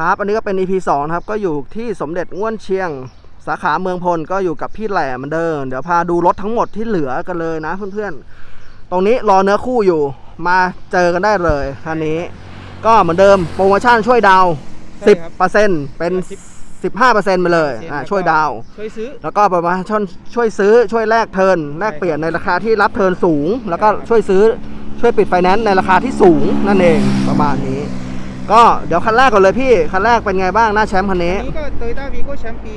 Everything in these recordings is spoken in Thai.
ครับ อันนี้ก็เป็น EP 2นะครับ ก็อยู่ที่สมเด็จง่วนเชียง สาขาเมืองพลก็อยู่กับพี่แหล่เหมือนเดิม เดี๋ยวพาดูรถทั้งหมดที่เหลือกันเลยนะเพื่อนๆ ตรงนี้รอเนื้อคู่อยู่มาเจอกันได้เลยคันนี้ ก็เหมือนเดิมโปรโมชั่นช่วยดาวน์ใช่ครับ10%เป็น 15%ไปเลยอ่าช่วยดาวน์ช่วยซื้อ แล้วก็ประมาณช่วยช่วยซื้อช่วยแลกเทิร์นแลกเปลี่ยนในราคาที่รับเทิร์นสูง แล้วก็ช่วยซื้อช่วยปิดไฟแนนซ์ในราคาที่สูงนั่นเองประมาณนี้ ก็เดี๋ยวคันแรกก่อนเลยพี่คันแรกเป็นไงบ้างหน้าแชมป์คันนี้ อันนี้ก็ Toyota Vigo แชมป์ปี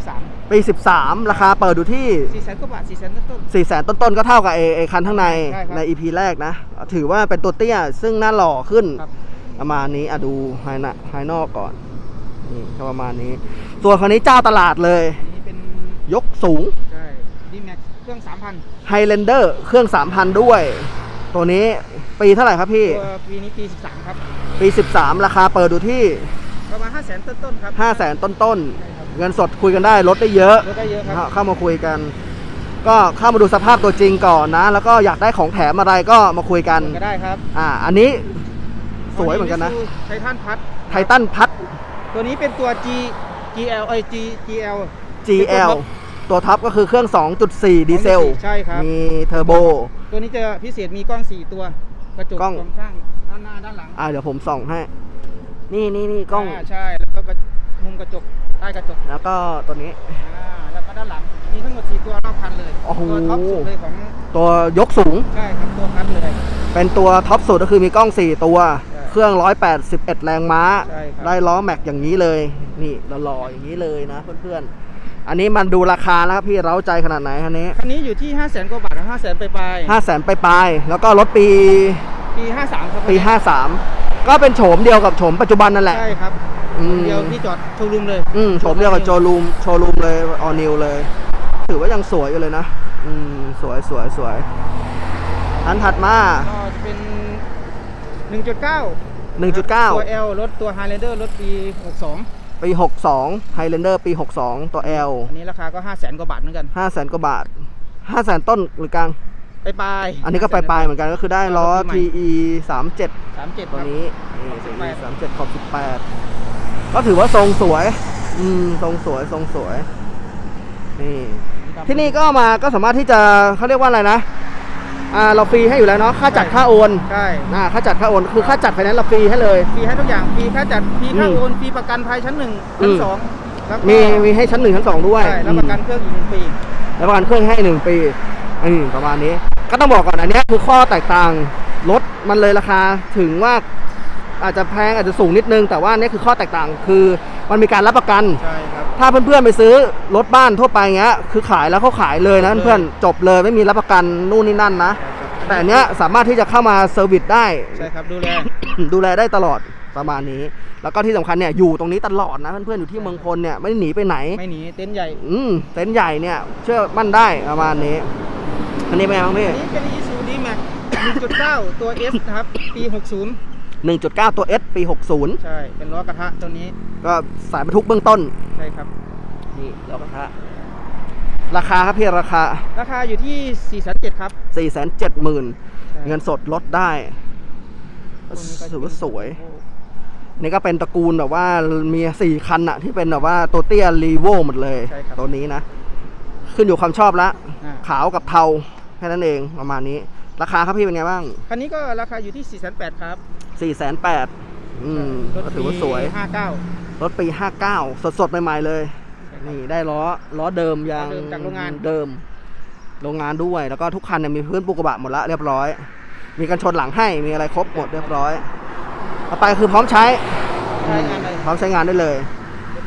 2013 ปี 13 ราคาเปิดอยู่ที่ 4แสนกว่าบาท4แสนต้น 4 0 0 0 0ต้นๆก็เท่ากับไอไอคันข้างในใช่ครับ ใน EP แรกนะ ถือว่าเป็นตัวเตี้ยซึ่งหน้าหล่อขึ้น ๆครับ ประมาณนี้อะดูภายในภายนอกก่อนนี่ก็ประมาณนี้ ส่วนคันนี้เจ้าตลาดเลย อันนี้เป็นยกสูงใช่ดีแม็กเครื่อง 3,000 Highlander เครื่อง 3,000 ด้วย ตัวนี้ปีเท่าไหร่ครับพี่ ตัวปีนี้ปี 13 ครับ ปี 13 ราคาเปิดอยู่ที่ ประมาณ5 0 0แสนต้นๆครับ 5 0 0แสนต้นๆ เงินสดคุยกันได้ลดได้เยอะ ลดได้เยอะครับ เข้ามาคุยกัน ก็เข้ามาดูสภาพตัวจริงก่อนนะ แล้วก็อยากได้ของแถมอะไรก็มาคุยกัน ก็ได้ครับอ่า อันนี้สวยเหมือนกันนะ ไททันพัทไททันพัด ตัวนี้เป็นตัว G GL เอ้ย G GL GL ตัวท็อปก็คือเครื่อง 2.4 ดีเซล ใช่ครับ มีเทอร์โบ ตัวนี้จะพิเศษมีกล้อง 4 ตัว กระจกกล้อง สองข้างด้านหน้าด้านหลังอ่าเดี๋ยวผมส่องให้ นี่นี่นี่กล้องาใช่แล้วก็กระมุมกระจกใต้กระจกแล้วก็ตัวนี้ อ่าแล้วก็ด้านหลังมีทั้งหมด4ตัวรอบคันเลยโอ้โห ตัวท็อปสุดเลยของตัวยกสูง ใช่ครับตัวคันเลย เป็นตัวท็อปสุดก็คือมีกล้อง 4 ตัว ใช่เครื่อง 181 แรงม้า ใช่ครับ ได้ล้อแม็กอย่างนี้เลย นี่หล่อๆอย่างนี้เลยนะเพื่อนๆ อันนี้มันดูราคาแล้วครับพี่เร้าใจขนาดไหนคันนี้ คันนี้อยู่ที่5 0 0 0 0 0กว่าบาท นะ5 0 0 0 0 0ไปลาย5 0 0 0 0 0ไปปลายๆแล้วก็รถปีๆปี53ครับปี53ก็เป็นโฉมเดียวกับโฉมปัจจุบันนั่นแหละใช่ครับอืมเดียวที่จอดโชว์รูมเลยอืมโฉมเดียวกับโชว์รูมโชว์รูมเลยออนิวเลย ถือว่ายังสวยอยู่เลยนะ อืมสวยสวยสวยอันถัดมาก็จะเป็น1.9 1.9ตัว L รถตัว Highlander รถปี62ปี62 Highlander ปี62ตัว L อันนี้ราคาก็5 0 0 0 0 0กว่าบาทเหมือนกัน5 0 0แสนกว่าบาท 5 0 0แสนต้นหรือกลาง ไปปลายอันนี้ก็ปลายๆเหมือนกันก็คือได้ล้อ TE 37 37ตัวครับนี้นี่ขอบ TE 18 37ขอบ18 ก็ถือว่าทรงสวย อืม ทรงสวย ทรงสวย นี่ ที่นี่ก็มาก็สามารถที่จะเขาเรียกว่าอะไรนะ อ่า เราฟรีให้อยู่แล้วเนาะ ค่าจัดค่าโอน ใช่อ่า ค่าจัดค่าโอน คือค่าจัดไฟแนนซ์เราฟรีให้เลย ฟรีให้ทุกอย่างฟรีค่าจัดฟรีค่าอืมโอนฟรีประกันภัยชั้นหนึ่งอืชั้นมสองแล้วก็มี มีให้ชั้นหนึ่งชั้นสองด้วย ใช่แล้วประกันเครื่องอีกหนึ่งปี แล้วประกันเครื่องให้หนึ่งปีอืมประมาณนี้ ก็ต้องบอกก่อนอันเนี้ยคือข้อแตกต่างรถมันเลยราคาถึงว่าอาจจะแพงอาจจะสูงนิดนึง แต่ว่าอันนี่คือข้อแตกต่างคือมันมีการรับประกัน ใช่ครับ ถ้าเพื่อนๆไปซื้อรถบ้านทั่วไปเงี้ยคือขายแล้วเขาขายเลยนะจบเลยเพื่อนๆจบเลยไม่มีรับประกันนู่นนี่นั่นนะ แต่อันเนี้ยสามารถที่จะเข้ามาเซอร์วิสได้ ใช่ครับดูแล ดูแลได้ตลอด ประมาณนี้ แล้วก็ที่สำคัญเนี่ยอยู่ตรงนี้ตลอดนะเพื่อนๆอยู่ที่เมืองพลเนี่ยไม่ได้หนีไปไหน ไม่หนีเต็นท์ใหญ่ อืมเต็นท์ใหญ่เนี่ยเชื่อมั่นได้ประมาณนี้ อันนี้เป็นไงบ้างพี่อันนี้เป็น Isuzu D-Max 1.9 ตัว S นะครับ ปี 60 1.9 ตัว S ปี 60 ใช่ เป็นล้อกระทะตัวนี้ ก็สายบรรทุกเบื้องต้น ใช่ครับ นี่ล้อกระทะ ราคาครับพี่ราคา ราคาอยู่ที่ 4 7 0 0ครับ 470,000ใช่เงินสดลดได้ตัวนี้ก็จะถือว่าสวยเป็ นนี่ก็เป็นตระกูลแบบว่ามีสี่คันอะที่เป็นแบบว่าตัวเตี้ยรีโวหมดเลย ใช่ครับ ตัวนี้นะ ขึ้นอยู่ความชอบละ อ่าขาวกับเทาแค่นั้นเองประมาณนี้ ราคาครับพี่เป็นไงบ้างคันนี้ก็ราคาอยู่ที่ 4 8 0 0 0ครับ4 8 0 0 0อืมรถก็ถือว่าสวยปี59 รถปี 59 สดสดๆใหม่ๆเลย ใช่ครับนี่ได้ล้อล้อเดิมยางล้อเดิมจากโรงงาน เดิม โรงงานด้วยแล้วก็ทุกคันเนี่ยมีพื้นปูกระบะหมดละเรียบร้อย มีกันชนหลังให้มีอะไรครบหมดเรียบร้อย ต่อไปคือพร้อมใช้ใช้งานเลย พร้อมใช้งานได้เลย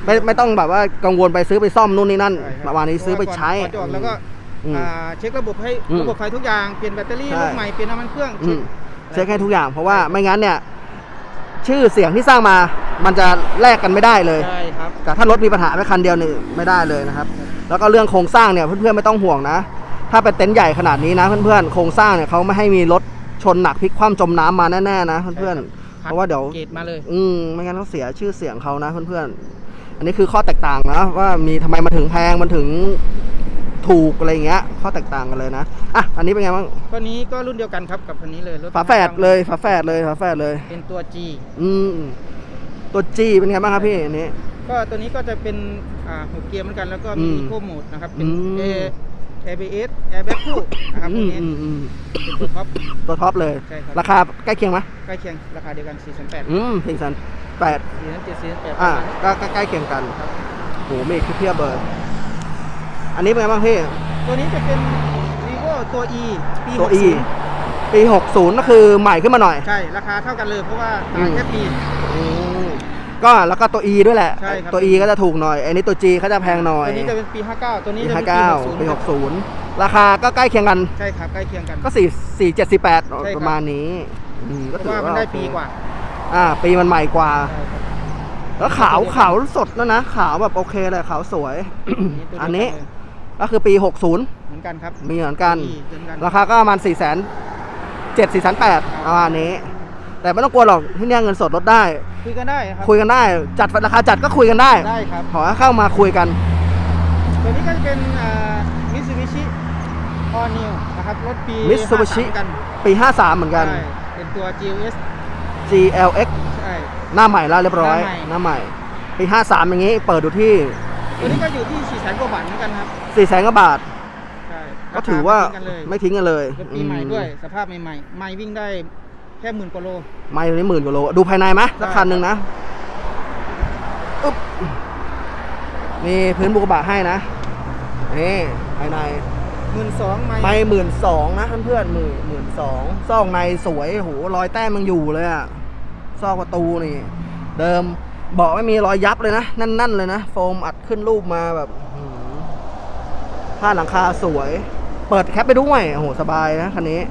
ไม่ไม่ต้องแบบว่ากังวลไปซื้อไปซ่อมนู่นนี่นั่นใช่คบประมาณนี้ซื้อไปใช้ ก่อนจะออกแล้วก็อืมอ่าเช็คระบบให้อืมระบบไฟทุกอย่างเปลี่ยนแบตเตอรี่ใช่ ลูกใหม่เปลี่ยนน้ำมันเครื่องอืเช็คมเช็คให้ทุกอย่าง เพราะว่าไม่งั้นเนี่ย ชื่อเสียงที่สร้างมา มันจะแลกกันไม่ได้เลย ใช่ครับแต่ถ้ารถมีปัญหาแค่คันเดียวนี่ไม่ได้เลยนะครับ แล้วก็เรื่องโครงสร้างเนี่ยเพื่อนๆไม่ต้องห่วงนะ ถ้าเป็นเต็นท์ใหญ่ขนาดนี้นะเพื่อนๆโครงสร้างเนี่ยเขาไม่ให้มีรถชนหนักพลิกคว่ำจมน้ำมาแน่ๆนะเพื่อนๆ เพราะว่าเดี๋ยว เกตมาเลย อืมไม่งั้นเขาเสียชื่อเสียงเขานะเพื่อนๆ อันนี้คือข้อแตกต่างนะว่ามีทำไมมันถึงแพงมันถึงถูกอะไรอย่างเงี้ย ข้อแตกต่างกันเลยนะอะอันนี้เป็นไงบ้างก็นี้ก็รุ่นเดียวกันครับกับคันนี้เลยรถฝาแฝดเลยฝาแฝดเลยฝาแฝดเลย เป็นตัว G อืมตัว G เป็นไงบ้างครับพี่อันนี้ ก็ตัวนี้ก็จะเป็นอ่าหกเกียร์เหมือนกันแล้วก็อืมีมอีโคโหมดนะครับเป็น อืม A ABS Airbag คู่นะครับพอืวกมนี้อืมอืมเป็นตัวท็อป ตัวท็อปเลย ใช่ครับ ราคาใกล้เคียงไหมใกล้เคียงราคาเดียวกัน 4 8 0อืมสี่แสนแปด0 4 7 4 8อ่าก็ก็ใกล้เคียงกันครับ โหมีอีกเพียบเลยอันนี้เป็นไงบ้างพี่ ตัวนี้จะเป็น vivo ตัว E ปีตัว E 60ปี 60 ก็คือใหม่ขึ้นมาหน่อยใช่ ราคาเท่ากันเลยเพราะว่าต่างแค่ปี อืม ก็แล้วก็ตัว E ด้วยแหละ ใช่ครับ ตัว E ก็จะถูกหน่อย อันนี้ตัว G เขาจะแพงหน่อยตัวนี้จะเป็นปี 59 ตัวนี้ปีจะห้าเป็นปีเก้า60ปีครับ60ราคาก็ใกล้เคียงกันใช่ครับใกล้เคียงกัน ก็สี่สี่เจ็ดสี่แปดใช่ครับ ประมาณนี้อืมเพก็ราะถือว่าว่ามันได้โอเคปีกว่าอ่า ปีมันใหม่กว่า ใช่ครับ แล้วขาวขาวสดแล้วนะ ขาวแบบโอเคเลยขาวสวยตัวเดียวกัอันนี้เลยก็คือปี 60 เหมือนกันครับมีเหมือนกัน E เหมือนกัน ราคาก็ประมาณ4 0 0 0 0 0 7 4 8 0 0ประมาณนี้ แต่ไม่ต้องกลัวหรอกที่เนี่ยเงินสดลดได้ คุยกันได้ครับคุยกันได้ จัดราคาจัดก็คุยกันได้ได้ครับขอให้เข้ามาคุยกันตัวนี้ก็จะเป็นมิซูบิชิออนิวนะครับรถปี Mitsubishi 53เหมือนกันปี 53 เหมือนกันใช่เป็นตัว GLS GLX ใช่หน้าใหม่แล้วเรียบร้อยหน้าใหม่หน้าใหม่ปี 53 อย่างนี้เปิดดูที่ ตัวนี้ก็อยู่ที่4แสนกว่าบาทเหมือนกันครับ4แสนกว่าบาทใช่ก็ถือว่าราคไม่ไม่ทิ้งกันเลยทิ้งกันเลยรถปีใหม่อืด้วย สภาพใหม่ๆไม่วิ่งได้ แค่หมื่นกว่าโล ไม่ตัวนี้หมื่นกว่าโล ดูภายในไหมสักคันหนึ่งนะอึ๊บมีพื้นบุกบะให้นะ นี่ภายในหมื่นสองไม่ไม่หมื่นสองนะเพื่อนๆหมื่นหมื่นสองซอกในสวยโหรอยแต้มมันอยู่เลยอะซอกประตูนี่ เดิมเบาะไม่มีรอยยับเลยนะนั่นๆเลยนะโฟมอัดขึ้นรูปมาแบบอื้อหือผ้าหลังคาสวย เปิดแคปไปด้วยโอ้โหสบายนะคันนี้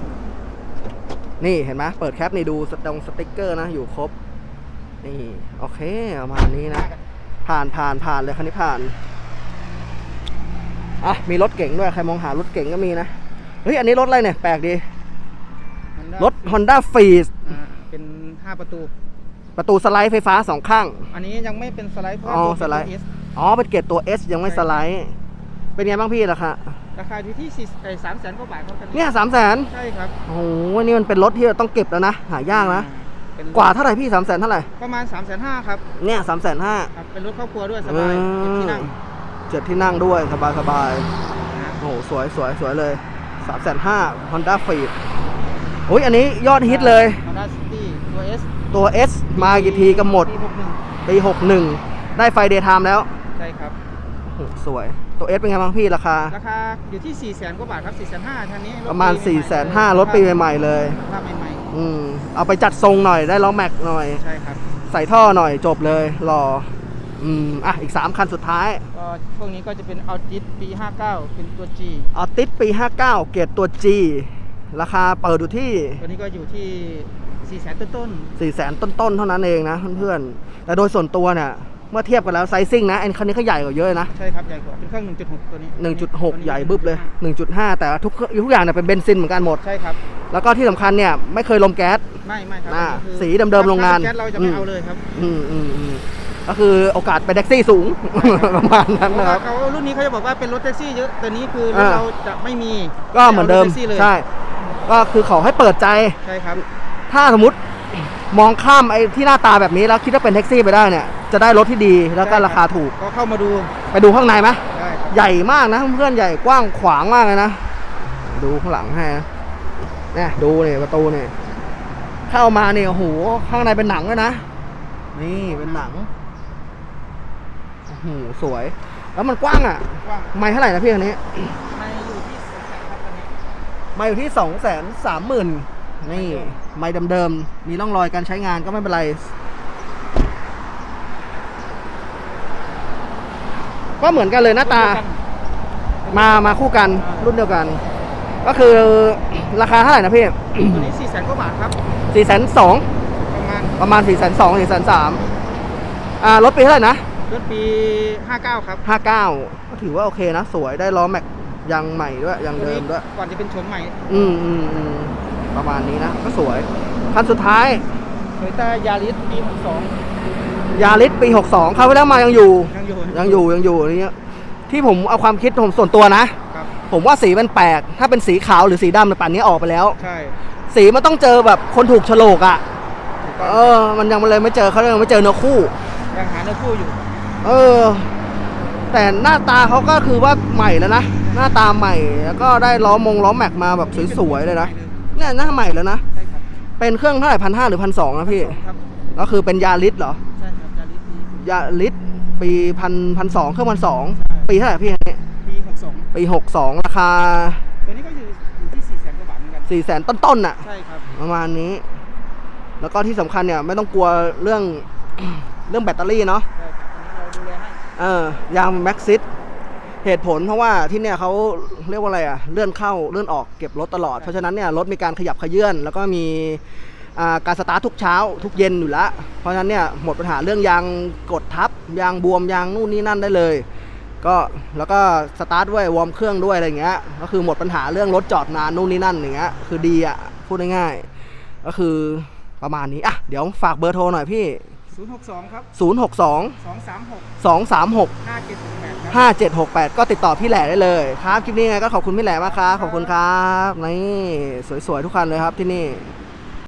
นี่เห็นไหมเปิดแคปนี่ดูสตรงสติ๊กเกอร์นะอยู่ครบ นี่โอเคประมาณนี้นะ ผ่านผ่านผ่านเลยคันนี้ผ่านอะมีรถเก๋งด้วยใครมองหารถเก๋งก็มีนะเฮ้ยอันนี้รถอะไรเนี่ยแปลกดี Honda รถ Honda f r e e อ่าเป็น 5 ประตู ประตูสไลด์ไฟฟ้าสองข้าง อันนี้ยังไม่เป็นสไลด์เพราะอ๋อว่าสไลด์ตัว S อ๋อเป็นเกรดตัว S ยังไม่สไลด์ เป็นไงบ้างพี่ราคาราคาอยู่ที่สามแสนกว่าบาทครับคันนี้เนี่ยสามแสนใช่ครับโอ้โหนี่มันเป็นรถที่เราต้องเก็บแล้วนะ หายากนะเป็นกว่าเท่าไหร่พี่สามแสนเท่าไหร่ประมาณ3ามแสนห้าครับเนี่ยสามแสนห้าครับเป็นรถครอบครัวด้วยสบายเจ็ดที่นั่งเจ็ดที่นั่งด้วยสบายสบายนะโอ้โหสวยสวยสวยเลยสามแสนห้า Honda f r e e โอ้ยอันนี้ยอดฮิตเลยฮอนด้าซิตี้ตัว S ตัว S มากี่ทีก็หมดปีหกหนึ่งปี61ได้ไฟเดย์ไทม์แล้ว ใช่ครับ โอ้โห สวย ตัว S เป็นไงบ้างพี่ราคา ราคาอยู่ที่4ี่แสนกว่าบาทครับ4ี่แสนห้าทันนี้ประมาณ 4 5 0 0 0รถปีใหม่ๆเลย ภาพใหม่อืมเอาไปจัดทรงหน่อยได้ล้อแม็กหน่อย ๆใช่ครับ ใส่ท่อหน่อยจบเลยรออืมอะอีก 3 คันสุดท้ายก็พวกนี้ก็จะเป็นเอาจิตปี 59 เป็นตัว G เอาติดปี 59 เกรดตัว G ราคาเปิดอยู่ที่ ตัวนี้ก็อยู่ที่4ี่แสนต้น4 0 0 0 0 ต้นๆ เท่านั้นเองนะเพื่อนๆแต่โดยส่วนตัวเนี่ย เมื่อเทียบกันแล้วไซซิ่งนะไอ้คันนี้ก็ใหญ่กว่าเยอะนะๆใช่ครับใหญ่กว่าเป็นเครื่อง 1.6 ตัวนี้ 1.6 ใหญ่บึ้บเลย 1.5 แต่ทุกทุกอย่างเนี่ยเป็นเบนซินเหมือนกันหมดใช่ครับแล้วก็ที่สำคัญเนี่ยไม่เคยลมแก๊สไม่ไม่ครับอ่าอันนี้คือสีเดิมๆโรงงานถ้เป็แก๊สเราจะไม่เอาเลยครับอืมอืมอืมก็คือโอกาสไปแท็กซี่สูงประมาณนั้นเพราะนะคว่ารับเขารุ่นนี้เขาจะบอกว่าเป็นรถแท็กซี่เยอะแต่นี้คือรถอ่าเราจะไม่มีก็เหมือนเดิมารถแท็กซี่เลยใช่ก็คือขอให้เปิดใจใช่ครับถ้าสมมติ มองข้ามไอ้ที่หน้าตาแบบนี้แล้วคิดว่าเป็นแท็กซี่ไปได้เนี่ยจะได้รถที่ดีแล้วก็ราคาถูก ก็เข้ามาดูไปดูข้างในไหมได้ครับใหญ่มากนะเพื่อนๆใหญ่กว้างขวางมากเลยนะ ดูข้างหลังให้นะเนี่ยดูเนี่ยประตูเนี่ยเข้ามาเนี่ยโอ้โหข้างในเป็นหนังเลยนะ นี่เป็นหนังโอ้โหสวย แล้วมันกว้างอะ กว้างไม่เท่าไหร่นะพี่อันนี้ในอยู่ที่สองแสนครับตอนนี้ไม่อยู่ที่สองแสนสามหมื่น นี่ไม่เดิมๆมีร่องรอยการใช้งานก็ไม่เป็นไร ก็เหมือนกันเลยหน้าตา มามาคู่กันรุ่นเดียวกัน ก็คือราคาเท่าไหร่นะพี่ตัวนี้4แสนกว่าบาทครับสี่แสนสองประมาณประมาณสี่แสนสองสี่แสนสามอ่ารถปีเท่าไหร่นะรถปี 59 ครับห้าเก้าก็ถือว่าโอเคนะ สวยได้ล้อแม็กยางใหม่ด้วยยางเดิมด้วย ก่อนจะเป็นโฉมใหม่ อืมอืมอืม ประมาณนี้นะ ก็สวย คันสุดท้ายโตโยต้ายาริสปี62ยาริสปี 62เข้าไปแล้วมายังอยู่ยังอยู่ยังอยู่ยังอยู่นี่ที่ผมเอาความคิดผมส่วนตัวนะ ครับ ผมว่าสีมันแปลก ถ้าเป็นสีขาวหรือสีดำในยป่านนี้ออกไปแล้ว ใช่สีมันต้องเจอแบบคนถูกโฉลกอะ่ะ ถูกเออมันยังเลยไม่เจอเขาเลยงไม่เจอเนื้อคู่ ยังหาเนื้อคู่อยู่เออ แต่หน้าตาเขาก็คือว่าใหม่แล้วนะ หน้าตาใหม่แล้วก็ได้ล้อมงล้อแม็กมาแบบสวยๆเลยนะ เนี่ยหน้าใหม่แล้วนะ ใช่ครับเป็นเครื่องเท่าไหร่พันห้าหรือพันสองนะพี่ ครับก็คือเป็นยาลิสเหรอ ใช่ครับจาริสปียาลิสปีพันพันสองเครื่องพันสองใช่ปีเท่าไหร่พี่อันนี้ปีหกสองปีหกสองราคาตัวนี้ก็อยู่อยู่ที่สี่แสนกว่าบาทเหมือนกันสี่แสนต้นๆน่ะ ใช่ครับประมาณนี้ แล้วก็ที่สำคัญเนี่ยไม่ต้องกลัวเรื่อง เรื่องแบตเตอรี่เนาะ ใช่ครับอันนี้เราดูแลให้เออ ยางแม็กซิส เหตุผลเพราะว่าที่เนี่ยเขาเรียกว่าอะไรอะเลื่อนเข้าเลื่อนออกเก็บรถตลอด เพราะฉะนั้นเนี่ยรถมีการขยับขยื่นแล้วก็มีการสตาร์ททุกเช้า ทุกเย็นอยู่แล้ว เพราะฉะนั้นเนี่ยหมดปัญหาเรื่องยางกดทับยางบวมยางนู่นนี่นั่นได้เลย ก็แล้วก็สตาร์ทด้วยวอร์มเครื่องด้วยอะไรเงี้ยก็คือหมดปัญหาเรื่องรถจอดนานนู่นนี่นั่นอย่างเงี้ยคือดีอะพูดง่ายๆก็คือประมาณนี้อะเดี๋ยวฝากเบอร์โทรหน่อยพี่062ครับ062 236 236 5768 5768 ก็ติดต่อพี่แหล่ได้เลยครับคลิปนี้ไงก็ขอบคุณพี่แหล่มากครับขอบคุณครับนี่สวยๆทุกคันเลยครับที่นี่